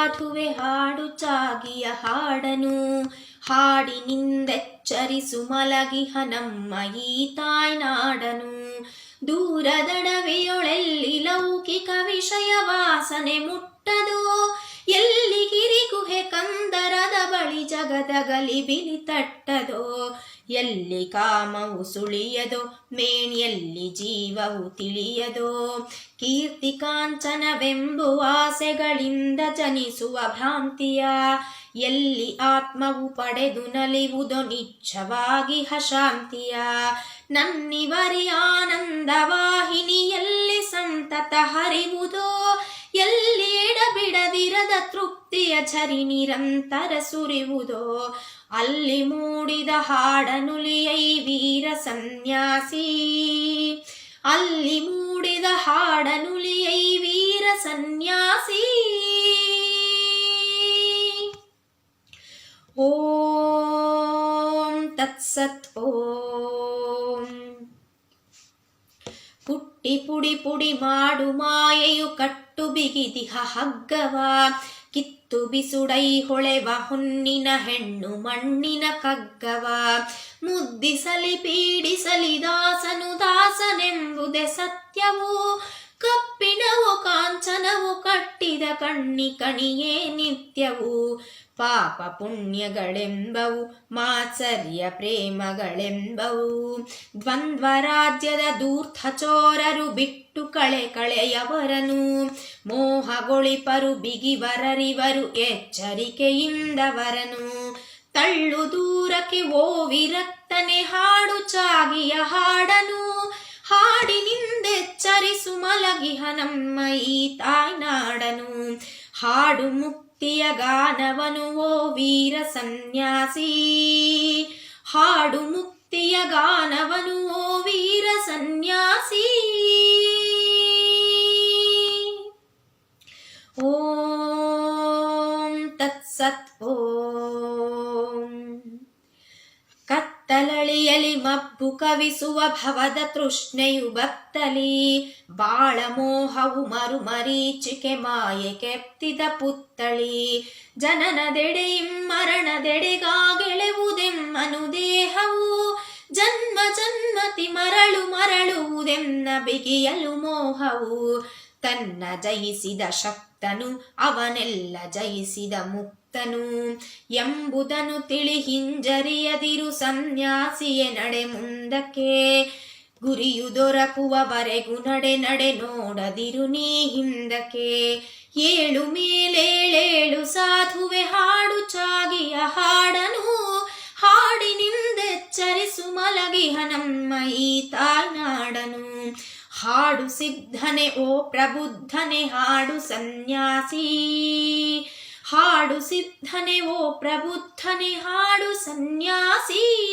ಸಾಧುವೆ ಹಾಡು ಚಾಗಿಯ ಹಾಡನು. ಹಾಡಿನಿಂದೆಚ್ಚರಿಸು ಮಲಗಿಹ ನಮ್ಮ ಈ ತಾಯ್ನಾಡನು ದೂರದಡವೆಯೊಳೆಲ್ಲಿ ಲೌಕಿಕ ವಿಷಯ ವಾಸನೆ ಮುಟ್ಟದು. ಎಲ್ಲಿ ಗಿರಿಗುಹೆ ಕಂದರದ ಬಳಿ ಜಗದಗಲಿ ಬಿಲಿ ತಟ್ಟದೋ. ಎಲ್ಲಿ ಕಾಮವು ಸುಳಿಯದೋ, ಮೇಣಿಯಲ್ಲಿ ಜೀವವು ತಿಳಿಯದೋ. ಕೀರ್ತಿ ಆಸೆಗಳಿಂದ ಜನಿಸುವ ಭ್ರಾಂತಿಯ, ಎಲ್ಲಿ ಆತ್ಮವು ಪಡೆದು ನಲಿವುದು ನಿಚ್ಛವಾಗಿ ಹಶಾಂತಿಯ ನನ್ನಿವರಿ ಆನಂದ ವಾಹಿನಿಯಲ್ಲಿ ಸಂತತ ಹರಿವುದೋ, ಎಲ್ಲಿ ಎಡಬಿಡದಿರದ ತೃಪ್ತಿಯ ಝರಿ ನಿರಂತರ ಸುರಿವುದೋ. ಅಲ್ಲಿ ಮೂಡಿದ ಹಾಡನುಲಿಯೈ ವೀರ ಸನ್ಯಾಸಿ ಅಲ್ಲಿ ಮೂಡಿದ ಹಾಡನುಲಿಯೈ ವೀರ ಸನ್ಯಾಸಿ ಓಂ ತತ್ಸತ್ ಓಂ ಪುಟ್ಟಿ ಪುಡಿ ಪುಡಿ ಮಾಡು ಮಾಯೆಯು ಕಟ್ಟು ಬಿಗಿದಿಹ ಹಗ್ಗವ ಕಿತ್ತು ಬಿಸುಡೈ ಹೊಳೆವ ಹೊನ್ನಿನ ಹೆಣ್ಣು ಮಣ್ಣಿನ ಕಗ್ಗವ. ಮುದ್ದಿಸಲಿ ಪೀಡಿಸಲಿ ದಾಸನು ದಾಸನೆಂಬುದೇ ಸತ್ಯವು. ಕಪ್ಪಿಣವು ಕಾಂಚನವು ಕಟ್ಟಿದ ಕಣ್ಣಿ ಕಣಿಯೇ ನಿತ್ಯವು. ಪಾಪ ಪುಣ್ಯಗಳೆಂಬವು, ಮಾತ್ಸರ್ಯ ಪ್ರೇಮಗಳೆಂಬವು. ದ್ವಂದ್ವ ರಾಜ್ಯದ ದೂರ್ಥ ಚೋರರು ಬಿಟ್ಟು ಕಳೆ ಕಳೆಯವರನು. ಮೋಹಗೊಳಿಪರು ಬಿಗಿವರರಿವರು ಎಚ್ಚರಿಕೆಯಿಂದವರನು. ತಳ್ಳು ದೂರಕ್ಕೆ ಓ ವಿರಕ್ತನೆ ಹಾಡು ಚಾಗಿಯ ಹಾಡನು. ಹಾಡಿನಿಂದೆಚ್ಚರಿಸು ಮಲಗಿಹ ನಮ್ಮ ಈ ತಾಯ್ನಾಡನು ಹಾಡು ಮುಕ್ತಿಯ ಗಾನವನು ಓ ವೀರ ಸನ್ಯಾಸಿ. ಹಾಡು ಮುಕ್ತಿಯ ಗಾನವನು ಓ ವೀರ ಸನ್ಯಾಸಿ. ಓಂ ತತ್ಸತ್ ಓಂ ಕತ್ತಲಳಿಯಲಿ ಮಬ್ಬು ಕವಿಸುವ ಭವದ ತೃಷ್ಣೆಯು ಬತ್ತಲಿ ಬಾಳ ಮೋಹವು ಮರು ಮರೀಚಿಕೆ ಮಾಯೆ ಕೆತ್ತಿದ ಪುತ್ತಳಿ ಜನನದೆಡೆಯಿಂ ಮರಣದೆಡೆಗಾಗೆಳೆವುದೆಮ್ಮನು ದೇಹವು. ಜನ್ಮ ಜನ್ಮತಿ ಮರಳು ಮರಳುವುದೆನ್ನ ಬಿಗಿಯಲು ಮೋಹವು. ತನ್ನ ಜಯಿಸಿದ ಶಕ್ತನು ಅವನೆಲ್ಲ ಜಯಿಸಿದ ಮುಕ್ತನು ಎಂಬುದನ್ನು ತಿಳಿ ಹಿಂಜರಿಯದಿರು ಸನ್ಯಾಸಿಯೇ ನಡೆ ಮುಂದಕ್ಕೆ. ಗುರಿಯು ದೊರಕುವವರೆಗೂ ನಡೆ ನಡೆ ನೋಡದಿರು ನೀ ಹಿಂದಕ್ಕೆ. ಏಳು ಮೇಲೇಳೇಳು ಸಾಧುವೆ ಹಾಡು ಚಾಗಿಯ ಹಾಡನು. ಹಾಡಿನಿಂದೆಚ್ಚರಿಸು ಮಲಗಿಹ ನಮ್ಮ ಈ ತಾಯ್ನಾಡನು. ಹಾಡು ಸಿದ್ಧನೆ, ಓ ಪ್ರಬುದ್ಧನೆ, ಹಾಡು ಸನ್ಯಾಸಿ. ಹಾಡು ಸಿದ್ಧನೆ, ಓ ಪ್ರಬುದ್ಧನೆ ಹಾಡು ಸನ್ಯಾಸಿ.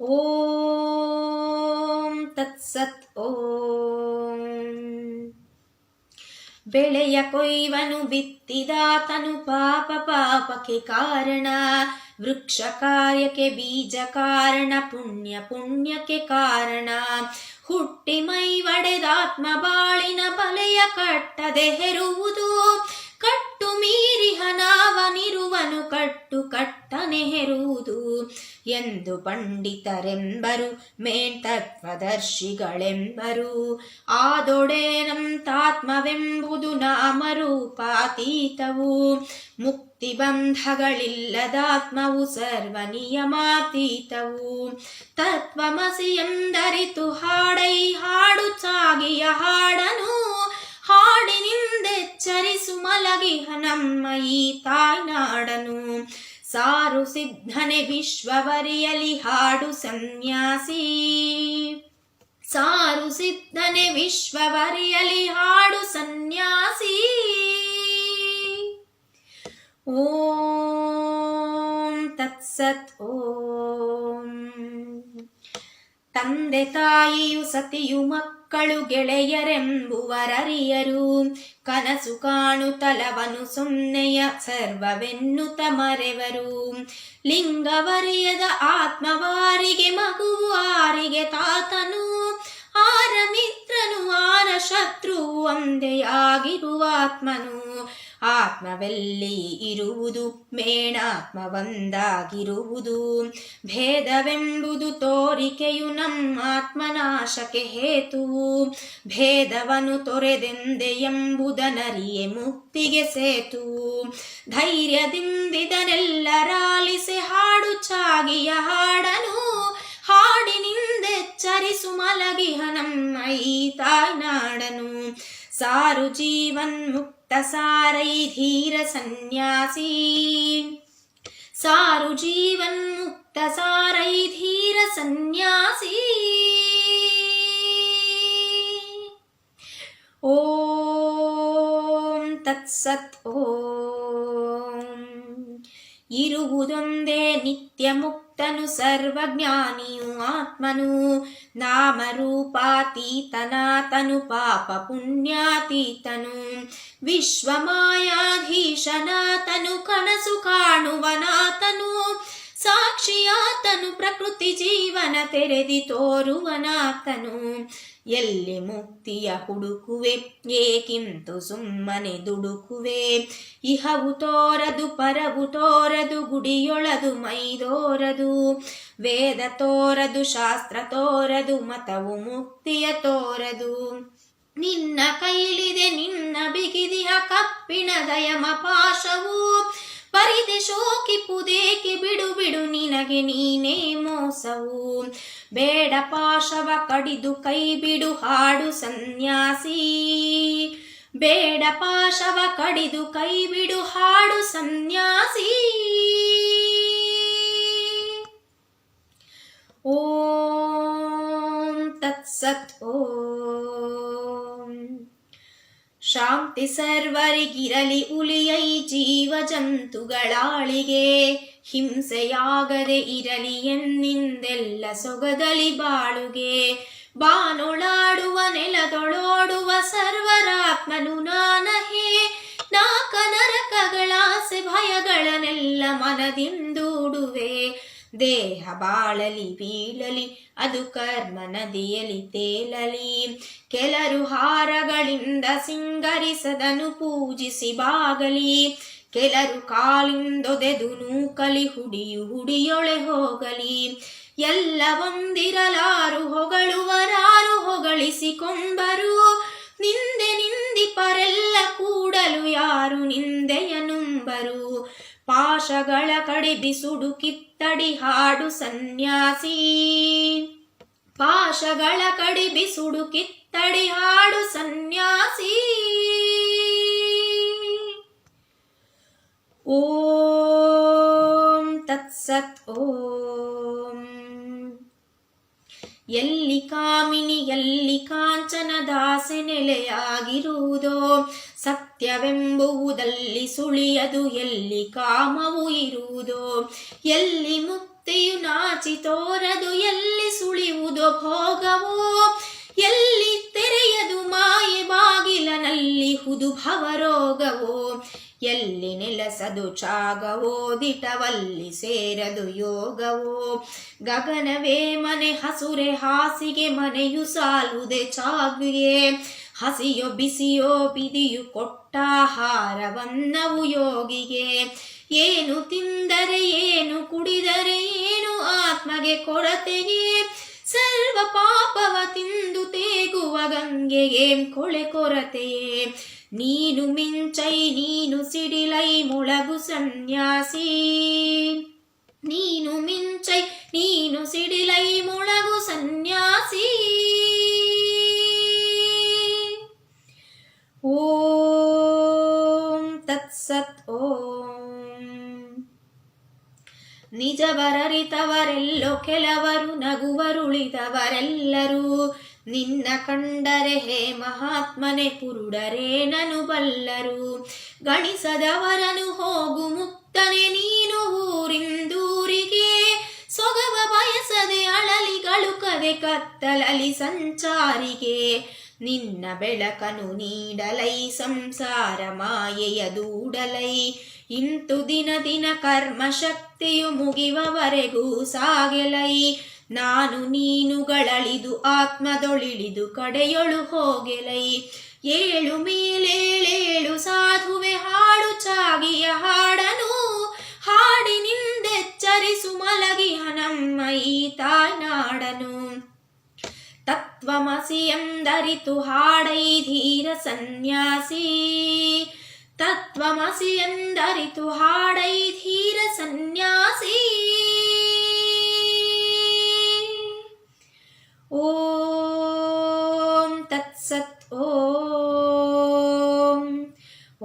ಓಂ ತತ್ಸತ್, ಓಂ. ಬೆಳೆಯ ಕೊಯ್ವನು ಬಿತ್ತಿದಾತನು ಪಾಪ, ಪಾಪಕ್ಕೆ ಕಾರಣ. ವೃಕ್ಷ ಕಾರ್ಯಕ್ಕೆ ಬೀಜ ಕಾರಣ, ಪುಣ್ಯ ಪುಣ್ಯಕ್ಕೆ ಕಾರಣ. ಹುಟ್ಟಿ ಮೈ ಒಡೆದಾತ್ಮ ಬಾಳಿನ ಬಲೆಯ ಕಟ್ಟದೆ ಹೆರುವುದು. ಕಟ್ಟು ಮೀರಿ ಹನಾವನಿರುವನು ಕಟ್ಟು ಕಟ್ಟನೆ ಹೆರುವುದು. ಎಂದು ಪಂಡಿತರೆಂಬರು ಮೇಂತತ್ವದರ್ಶಿಗಳೆಂಬರು. ಆದೊಡೇನಂತಾತ್ಮವೆಂಬುದು ನಾಮರೂಪಾತೀತವು ಮುಕ್ತಿ ಬಂಧಗಳಿಲ್ಲದಾತ್ಮವು ಸರ್ವ ನಿಯಮಾತೀತವು ತತ್ವಮಸಿ ಎಂದರಿತು ಹಾಡೈ ಹಾಡು ಸಾಗಿಯ ಹಾಡನು. ಹಾಡಿನಿಂದೆಚ್ಚರಿಸು ಮಲಗಿ ನಮ್ಮ ಈ ತಾಯ್ನಾಡನು ಸಾರು ಸಿದ್ಧನೆ ವಿಶ್ವವರಿಯಲಿ ಹಾಡು ಸನ್ಯಾಸಿ. ಸಾರು ಸಿದ್ಧನೆ ವಿಶ್ವವರಿಯಲಿ ಹಾಡು ಸನ್ಯಾಸಿ. ಓಂ ತತ್ಸತ್ ಓಂ. ತಂದೆ ತಾಯಿಯು ಸತಿಯು ಮಕ್ಕಳು ಗೆಳೆಯರೆಂಬುವರರಿಯರು. ಕನಸು ಕಾಣುತ್ತಲವನು ಸೊನ್ನೆಯ ಸರ್ವವೆನ್ನುತ ಮರೆವರು. ಲಿಂಗವರಿಯದ ಆತ್ಮವಾರಿಗೆ ಮಗುವಾರಿಗೆ ತಾತನು. ಆರ ಮಿತ್ರನು, ಆರ ಶತ್ರು ಒಂದೆಯಾಗಿರುವ ಆತ್ಮನು. ಆತ್ಮವೆಲ್ಲಿ ಇರುವುದು? ಮೇಣಾತ್ಮ ಒಂದಾಗಿರುವುದು. ಭೇದವೆಂಬುದು ತೋರಿಕೆಯು ನಮ್ಮ ಆತ್ಮನಾಶಕ್ಕೆ ಹೇತುವು. ಭೇದವನು ತೊರೆದೆಂದೆ ಎಂಬುದನರಿಯೆ ಮುಕ್ತಿಗೆ ಸೇತುವು. ಧೈರ್ಯದಿಂದಿದನೆಲ್ಲರಾಲಿಸಿ ಹಾಡು, ಚಾಗಿಯ ಹಾಡನು ಹಾಡಿನಿಂದೆಚ್ಚರಿಸು ಮಲಗಿಹ ನಮ್ಮ ಈ ತಾಯ್ನಾಡನು ಸಾರು ಜೀವನ್ ಮುಕ್ತ ಸಾರೈ ಧೀರ ಸನ್ಯಾಸಿ ಸಾರು ಜೀವನ್ ಮುಕ್ತ ಸಾರೈ ಧೀರ ಸನ್ಯಾಸಿ ಓಂ ಮುಕ್ತನು ಸರ್ವಜ್ಞಾನಿಯು ಆತ್ಮನು. ನಾಮರೂಪಾತೀತನಾತನು ಪಾಪ ಪುಣ್ಯಾತೀತನು ವಿಶ್ವಮಾಯಾಧೀಶನಾತನು ಕನಸು ಕಾಣುವನಾತನು. ಸಾಕ್ಷಿಯಾತನು ಪ್ರಕೃತಿ ಜೀವನ ತೆರೆದಿ ತೋರುವನಾತನು. ಎಲ್ಲಿ ಮುಕ್ತಿಯ ಹುಡುಕುವೆ? ಏಕಿಂತು ಸುಮ್ಮನೆ ದುಡುಕುವೆ? ಇಹವು ತೋರದು, ಪರವು ತೋರದು, ಗುಡಿಯೊಳದು, ಮೈದೋರದು. ವೇದ ತೋರದು, ಶಾಸ್ತ್ರ ತೋರದು, ಮತವು ಮುಕ್ತಿಯ ತೋರದು. ನಿನ್ನ ಕೈಲಿದೆ ನಿನ್ನ ಬಿಗಿದಿಯ ಕಪ್ಪಿಣ ದಯಮ ಪಾಶವು ಪರಿದೆ ಶೋಕಿಪುದೇಕೆ ಬಿಡು ಬಿಡು ನಿನಗೆ ನೀನೇ ಮೋಸವು. ಬೇಡ ಪಾಶವ ಕಡಿದು ಕೈ ಬಿಡು ಹಾಡು ಸನ್ಯಾಸಿ. ಬೇಡ ಪಾಶವ ಕಡಿದು ಕೈ ಬಿಡು ಹಾಡು ಸನ್ಯಾಸಿ. ಓಂ ತತ್ಸತ್, ಓಂ ಶಾಂತಿ ಸರ್ವರಿಗಿರಲಿ ಉಲಿಯೈ ಜೀವ ಜಂತುಗಳಾಳಿಗೆ ಹಿಂಸೆಯಾಗದೆ ಇರಲಿ ಎನ್ನಿಂದೆಲ್ಲ ಸೊಗದಲಿ ಬಾಳುಗೆ. ಬಾನೊಳಾಡುವ ನೆಲದೊಳೋಡುವ ಸರ್ವರಾತ್ಮನು ನಾನಹೇ. ನಾಕ ನರಕಗಳಾಸೆ ಭಯಗಳನೆಲ್ಲ ಮನದಿಂದೂಡುವೆ. ದೇಹ ಬಾಳಲಿ ಬೀಳಲಿ, ಅದು ಕರ್ಮ ನದಿಯಲಿ ತೇಲಲಿ ಕೆಲರು ಹಾರಗಳಿಂದ ಸಿಂಗರಿಸದನು ಪೂಜಿಸಿ ಬಾಗಲಿ. ಕೆಲರು ಕಾಲಿಂದೊದೆದು ನೂಕಲಿ ಹುಡಿಯು ಹುಡಿಯೊಳೆ ಹೋಗಲಿ. ಎಲ್ಲ ಒಂದಿರಲಾರು ಹೊಗಳುವರಾರು ಹೊಗಳಿಸಿಕೊಂಬರು. ನಿಂದೆ ನಿಂದಿಪರೆಲ್ಲ ಕೂಡಲು ಪಾಶಗಳ ಕಡಿಬಿಸುಡು ಕಿತ್ತಡಿ ಹಾಡು ಸನ್ಯಾಸಿ. ಪಾಶಗಳ ಕಡಿಬಿಸುಡು ಕಿತ್ತಡಿ ಹಾಡು ಸನ್ಯಾಸಿ. ಓಂ ತತ್ಸತ್ ಓಂ ಎಲ್ಲಿ ಕಾಮಿನಿ, ಎಲ್ಲಿ ಕಾಂಚನ ದಾಸೆ ನೆಲೆಯಾಗಿರುವುದೋ, ಸತ್ಯವೆಂಬುವುದಲ್ಲಿ ಸುಳಿಯದು ಎಲ್ಲಿ ಕಾಮವು ಇರುವುದೋ, ಎಲ್ಲಿ ಮುಕ್ತಿಯು ನಾಚಿ ತೋರದು ಎಲ್ಲಿ ಸುಳಿಯುವುದು ಭೋಗವೋ, ಎಲ್ಲಿ ತೆರೆಯದು ಮಾಯೆ ಬಾಗಿಲನಲ್ಲಿ ಹುದು ಭವರೋಗವೋ ಎಲ್ಲಿ ನೆಲಸದು ಚಾಗವೋ, ದಿಟವಲ್ಲಿ ಸೇರದು ಯೋಗವೋ. ಗಗನವೇ ಮನೆ, ಹಸುರೆ, ಹಾಸಿಗೆ ಮನೆಯು ಸಾಲುದೆ ಚಾಗುಗೆ ಹಸಿಯೋ, ಬಿಸಿಯೋ ಬಿದಿಯು ಕೊಟ್ಟಾಹಾರವನ್ನವು ಯೋಗಿಗೆ. ಏನು ತಿಂದರೆ, ಏನು ಕುಡಿದರೆ, ಏನು ಆತ್ಮಗೆ ಕೊರತೆಗೆ ಸರ್ವ ಪಾಪವ ತಿಂದು ತೇಗುವ ಗಂಗೆಗೆ ಕೊಳೆ ಕೊರತೆಯೇ. ನೀನು ಮಿಂಚೈ ನೀನು ಸಿಡಿಲೈ ಮೊಳಗು ಸನ್ಯಾಸಿ ನೀನು ಮಿಂಚೈ ನೀನು ಸಿಡಿಲೈ ಮೊಳಗು ಸನ್ಯಾಸಿ ಓಂ ತತ್ಸತ್ ಓಂ ನಿಜವರರಿತವರೆಲ್ಲೋ ಕೆಲವರು ನಗುವರುಳಿದವರೆಲ್ಲರೂ ನಿನ್ನ ಕಂಡರೆ ಹೇ ಮಹಾತ್ಮನೆ ಕುರುಡರೇ ನನು ಬಲ್ಲರು. ಗಣಿಸದವರನು ಹೋಗು ಮುಕ್ತನೆ ನೀನು ಊರಿಂದೂರಿಗೆ. ಸೊಗವ ಬಯಸದೆ ಅಳಲಿಗಳು ಕವೆ ಕತ್ತಲಲಿ ಸಂಚಾರಿಗೆ. ನಿನ್ನ ಬೆಳಕನು ನೀಡಲೈ, ಸಂಸಾರ ಮಾಯೆಯ ದೂಡಲೈ. ಇಂತು ದಿನ ದಿನ ಕರ್ಮ ಶಕ್ತಿಯು ಮುಗಿವವರೆಗೂ ಸಾಗೆಲೈ. ನಾನು ನೀನುಗಳಳಿದು ಆತ್ಮದೊಳಿಳಿದು ಕಡೆಯೊಳು ಹೋಗೆಲೈ. ಏಳು ಮೇಲೇಳೇಳು ಸಾಧುವೆ ಹಾಡು ಚಾಗಿಯ ಹಾಡನು. ಹಾಡಿನಿಂದೆಚ್ಚರಿಸು ಮಲಗಿ ಹನಮ್ಮ ತಾಯ್ನಾಡನು. ತತ್ವಮಸಿ ಎಂದರಿತು ಹಾಡೈ ಧೀರ ಸನ್ಯಾಸಿ ತತ್ವಮಸಿ ಎಂದರಿತು ಹಾಡೈ ಧೀರ ಸನ್ಯಾಸಿ ಓಂ ತತ್ಸತ್ ಓಂ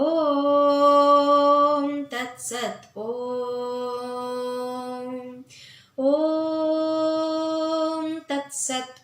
ಓಂ ತತ್ಸತ್ ಓಂ ಓಂ ತತ್ಸತ್ ಓಂ